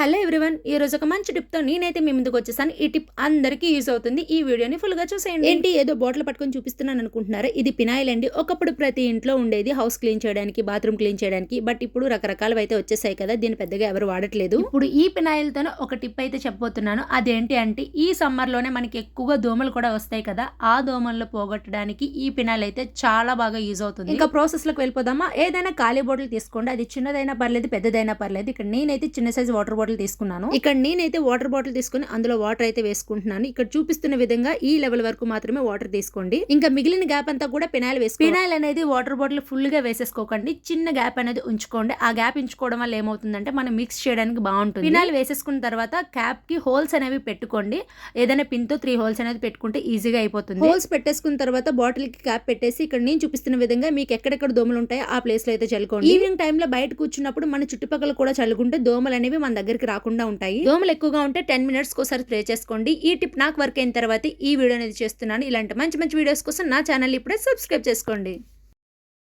Hello everyone ఈ రోజు ఒక మంచి టిప్తో నేనైతే మీ ముందుకు వచ్చేసాను. ఈ టిప్ అందరికీ యూస్ అవుతుంది. ఈ వీడియోని ఫుల్గా చూసేయండి. ఏంటి? ఏదో బాటిల్ పట్టుకొని చూపిస్తున్నాను అనుకుంటున్నారా? ఇది పినాయిల్ అండి. ఒకప్పుడు ప్రతి ఇంట్లో ఉండేది హౌస్ క్లీన్ చేయడానికి బాత్రూమ్ క్లీన్ చేయడానికి. బట్ ఇప్పుడు రకరకాలు అయితే వచ్చేసాయి కదా దీన్ని పెద్దగా ఎవరు వాడట్లేదు. ఇప్పుడు ఈ పినాయిల్ తోనే ఒక టిప్ అయితే చెప్పబోతున్నాను. అదేంటి అంటే ఈ సమ్మర్లోనే మనకి ఎక్కువగా దోమలు కూడా వస్తాయి కదా ఆ దోమలను పోగొట్టడానికి ఈ పినాయిల్ అయితే చాలా బాగా యూజ్ అవుతుంది. ఇంకా ప్రాసెస్లోకి వెళ్ళిపోదామా? ఏదైనా ఖాళీ బాటిల్ తీసుకోండి. అది చిన్నదైనా పర్లేదు పెద్దదైనా పర్లేదు. ఇక్కడ నేనైతే చిన్న సైజ్ వాటర్ బాటిల్ తీసుకున్నాను. ఇక్కడ నేనైతే వాటర్ బాటిల్ తీసుకుని అందులో వాటర్ అయితే వేసుకుంటున్నాను. ఇక్కడ చూపిస్తున్న విధంగా ఈ లెవెల్ వరకు మాత్రమే వాటర్ తీసుకోండి. ఇంకా మిగిలిన గ్యాప్ అంతా కూడా పినాయిల్ వేసుకో పినాయిల్ అనేది వాటర్ బాటిల్ ఫుల్గా వేసేసుకోకండి. చిన్న గ్యాప్ అనేది ఉంచుకోండి. ఆ గ్యాప్ ఉంచుకోవడం వల్ల ఏమవుతుందంటే మనం మిక్స్ చేయడానికి బాగుంటుంది. పినాయిల్ వేసేసుకున్న తర్వాత క్యాప్కి హోల్స్ అనేవి పెట్టుకోండి. ఏదైనా పిన్తో త్రీ హోల్స్ అనేది పెట్టుకుంటే ఈజీగా అయిపోతుంది. హోల్స్ పెట్టేసుకున్న తర్వాత బాటిల్కి క్యాప్ పెట్టేసి ఇక్కడ నేను చూపిస్తున్న విధంగా మీకు ఎక్కడెక్కడ దోమలు ఉంటాయో ఆ ప్లేస్లో అయితే చల్లుకోండి. ఈవినింగ్ టైమ్లో బయట కూర్చున్నప్పుడు మన చుట్టుపక్కల కూడా చల్లుకుంటే దోమలు అనేవి మన దగ్గర దగ్గరికి రాకుండా ఉంటాయి. దోమలు ఎక్కువగా ఉంటే టెన్ మినిట్స్ ఒకసారి స్ప్రే చేసుకోండి. ఈ టిప్ నాకు వర్క్ అయిన తర్వాత ఈ వీడియో అనేది చేస్తున్నాను. ఇలాంటి మంచి మంచి వీడియోస్ కోసం నా ఛానల్ ఇప్పుడే సబ్స్క్రైబ్ చేసుకోండి.